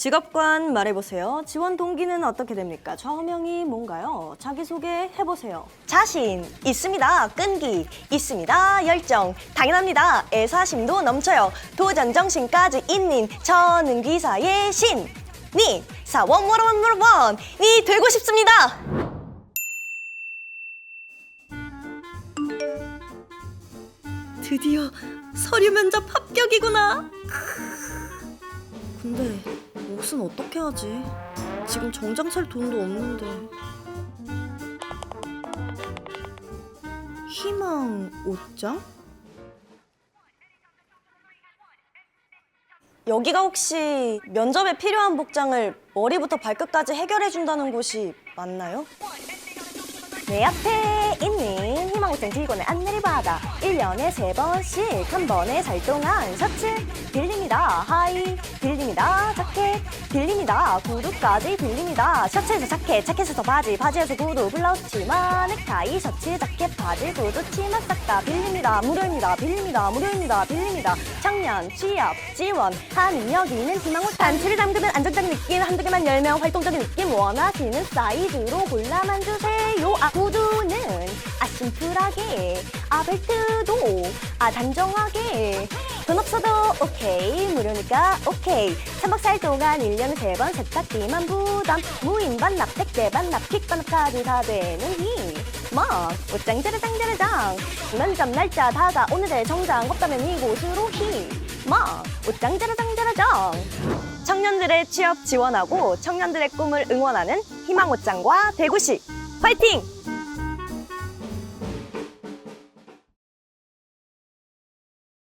직업관 말해보세요. 지원 동기는 어떻게 됩니까? 좌우명이 뭔가요? 자기소개 해보세요. 자신 있습니다. 끈기 있습니다. 열정 당연합니다. 애사심도 넘쳐요. 도전 정신까지 있는 저는 기사의 신. 니 사원 원원 원원 니 되고 싶습니다. 드디어 서류 면접 합격이구나. 근데 옷은 어떻게 하지? 지금 정장 살 돈도 없는데. 희망 옷장? 여기가 혹시 면접에 필요한 복장을 머리부터 발끝까지 해결해 준다는 곳이 맞나요? 내 앞에 있는 희망옷장 들고는 안내를 받아 1년에 세번씩한 번에 살 동안 셔츠 빌립니다. 하이 빌립니다. 빌립니다. 구두까지 빌립니다. 셔츠에서 자켓, 자켓에서 바지, 바지에서 구두, 블라우스, 치마, 넥타이, 셔츠, 자켓, 바지, 구두, 치마 싹 다 빌립니다. 무료입니다. 빌립니다. 무료입니다. 빌립니다. 작년 취업 지원 하는 여기는 희망옷 단추를 잠그는 안정적인 느낌 한두 개만 열면 활동적인 느낌 원하시는 사이즈로 골라만 주세요. 아 구두는 아 심플하게 아 벨트도 아 단정하게 돈 없어도 오케이. 무료니까 오케이. 3박 4일 동안 1년에 3번 세탁기만 부담. 무인 반납 택배 반납 킥 반납까지 다 되는 희망 옷장 짜라장 짜라장 면접 날짜 다가오는데 정장 없다면 이곳으로 희망 옷장 짜라장 짜라장 청년들의 취업 지원하고 청년들의 꿈을 응원하는 희망 옷장과 대구시. 화이팅!